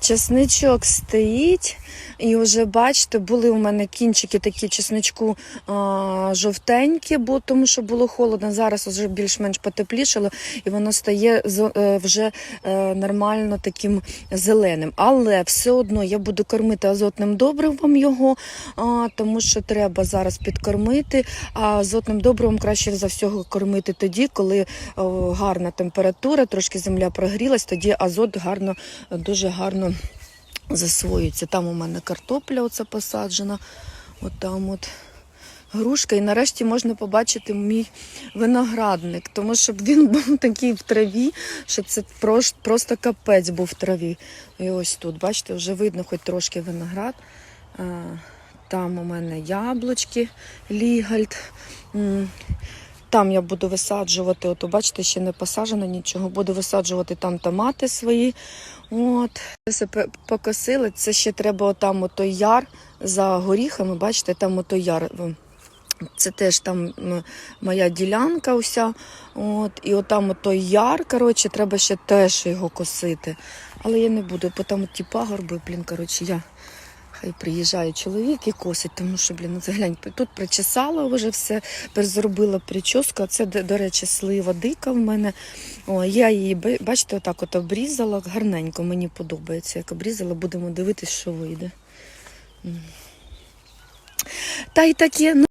Чесничок стоїть, і вже бачите, були у мене кінчики такі чесничку а, жовтенькі, бо тому що було холодно. Зараз вже більш-менш потеплішало, і воно стає е, вже е, нормально таким зеленим. Але все одно я буду кормити азотним добривом його, а, тому що треба зараз підкормити. А азотним добривом краще за всього кормити тоді, коли о, гарна температура, трошки земля прогрілась, тоді азот гарно, дуже гарно засвоюється. Там у мене картопля оця посаджена. От там от. Грушка, і нарешті можна побачити мій виноградник, тому що він був такий в траві, що це просто капець був в траві. І ось тут, бачите, вже видно хоч трошки виноград. Там у мене яблучки, лігальд. Там я буду висаджувати, от, бачите, ще не посаджено нічого. Буду висаджувати там томати свої. От. Все покосили. Це ще треба отам отой яр за горіхами. Бачите, там отой яр. Це теж там моя ділянка уся. От, і отам отой яр, коротше, треба ще теж його косити. Але я не буду, бо там ті пагорби, блін, коротше, я. Хай приїжджає чоловік і косить, тому що, блін, ну це глянь, тут причесала вже все, зробила прическу. Це, до, до речі, слива дика в мене. О, я її, бачите, отак от обрізала гарненько, мені подобається. Як обрізала, будемо дивитись, що вийде. Та й таке. ну,